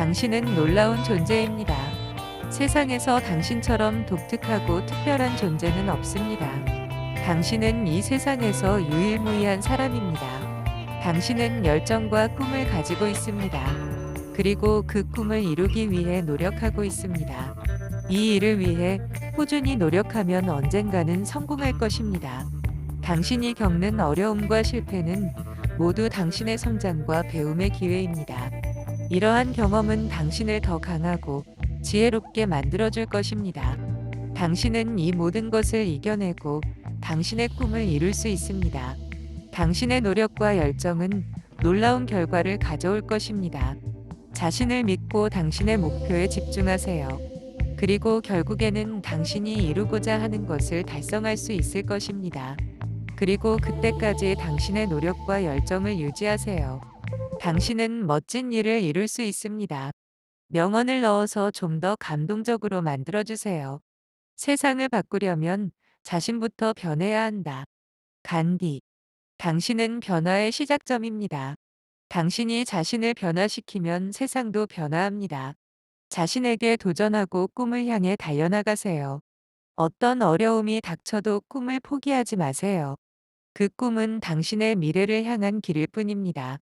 당신은 놀라운 존재입니다. 세상에서 당신처럼 독특하고 특별한 존재는 없습니다. 당신은 이 세상에서 유일무이한 사람입니다. 당신은 열정과 꿈을 가지고 있습니다. 그리고 그 꿈을 이루기 위해 노력하고 있습니다. 이 일을 위해 꾸준히 노력하면 언젠가는 성공할 것입니다. 당신이 겪는 어려움과 실패는 모두 당신의 성장과 배움의 기회입니다. 이러한 경험은 당신을 더 강하고 지혜롭게 만들어줄 것입니다. 당신은 이 모든 것을 이겨내고 당신의 꿈을 이룰 수 있습니다. 당신의 노력과 열정은 놀라운 결과를 가져올 것입니다. 자신을 믿고 당신의 목표에 집중하세요. 그리고 결국에는 당신이 이루고자 하는 것을 달성할 수 있을 것입니다. 그리고 그때까지 당신의 노력과 열정을 유지하세요. 당신은 멋진 일을 이룰 수 있습니다. 명언을 넣어서 좀 더 감동적으로 만들어주세요. 세상을 바꾸려면 자신부터 변해야 한다. 간디. 당신은 변화의 시작점입니다. 당신이 자신을 변화시키면 세상도 변화합니다. 자신에게 도전하고 꿈을 향해 달려나가세요. 어떤 어려움이 닥쳐도 꿈을 포기하지 마세요. 그 꿈은 당신의 미래를 향한 길일 뿐입니다.